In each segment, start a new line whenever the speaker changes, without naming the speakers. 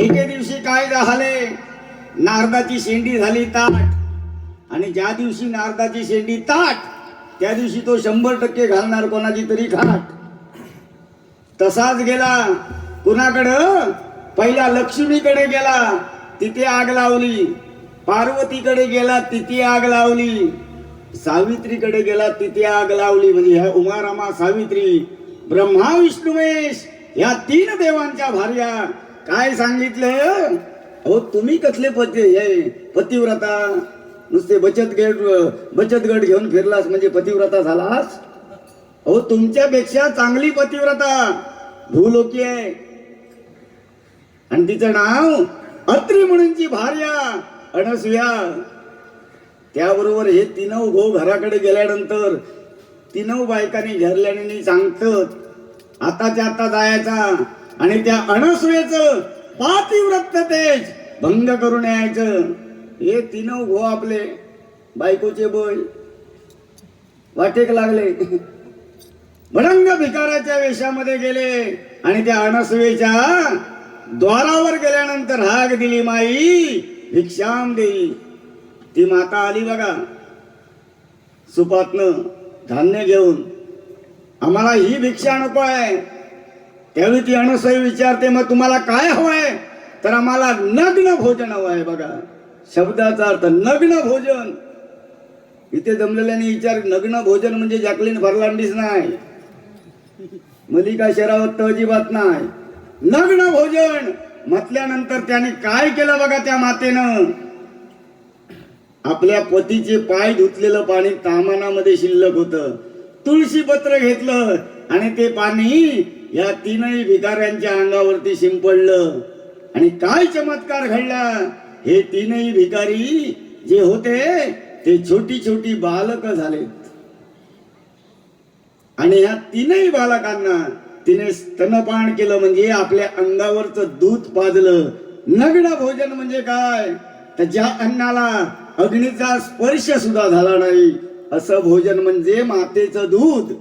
एके दिवशी काय झाले नारदाची शेंडी झाली ताट. आणि ज्या दिवशी नारदाची शेंडी ताट त्या दिवशी तो शंभर टक्के घालणार कोणाची तरी खाट. तसाच गेला. कुणाकडं? पहिला लक्ष्मीकडे गेला. तिथे आग लावली. पार्वतीकडे गेला तिथे आग लावली. सावित्रीकडे गेला तिथे आग लावली. म्हणजे ह्या उमारामा सावित्री ब्रह्मा विष्णुमेश ह्या या तीन देवांच्या भार्या काय सांगितलं? हो तुम्ही कसले पती हे पतिव्रता? नुसते बचत गट बचत गट घेऊन फिरलास म्हणजे पतिव्रता झालास? अहो तुमच्यापेक्षा चांगली पतिव्रता भूलोकी आहे. आणि तिचं नाव अत्री म्हणूनची भार्या अनसुया. त्याबरोबर हे तिनव भाऊ घराकडे गेल्यानंतर तिनव बायकांनी झरल्याने सांगतात आताच्या आता जायचा. आणि त्या अनसुयेचं पातिव्रत तेज भंग करून यायचं. हे तीन भाऊ आपले बायकोचे बोल वाटेक लागले. भडंग भिकाराच्या वेशामध्ये गेले आणि त्या अणसुयेच्या द्वारावर गेल्यानंतर हाक दिली माई भिक्षाम देई. ती माता आली बघा. सुपातनं धान्य घेऊन. आम्हाला ही भिक्षा नको आहे. त्यावेळी ती अनसुई विचारते मग तुम्हाला काय हवंय? तर आम्हाला नग्न भोजन हवं आहे बघा. शब्दाचा अर्थ नग्न भोजन. इथे जमलेल्याने विचार नग्न भोजन म्हणजे जॅकलिन फर्नांडिस नाही मलिका शेरावत तर अजिबात नाही. नग्न भोजन. म्हटल्यानंतर त्याने काय केलं बघा त्या मातेनं? आपल्या पतीचे पाय धुतलेलं पाणी तामानामध्ये शिल्लक होतं. तुळशी पत्र घेतलं आणि ते पाणी या तीनही भिकाऱ्यांच्या अंगावरती शिंपडलं आणि काय चमत्कार घडला? हे तीनही भिकारी जे होते ते छोटी छोटी बालक झालेत. आणि या तीनही बालकांना तिने स्तनपान केलं म्हणजे आपल्या अंगावरचं दूध पाजलं. नग्न भोजन म्हणजे काय? तर ज्या अन्नाला अग्नीचा स्पर्श सुद्धा झाला नाही असं भोजन म्हणजे मातेचं दूध.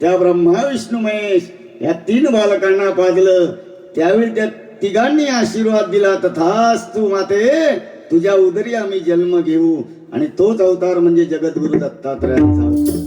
त्या ब्रह्मा विष्णू महेश या तीन बालकांना पाजलं. त्यावेळी त्या तिघांनी आशीर्वाद दिला तथास तू माते तुझ्या उदरी आम्ही जन्म घेऊ. आणि तोच अवतार म्हणजे जगद्गुरु दत्तात्रयांचा.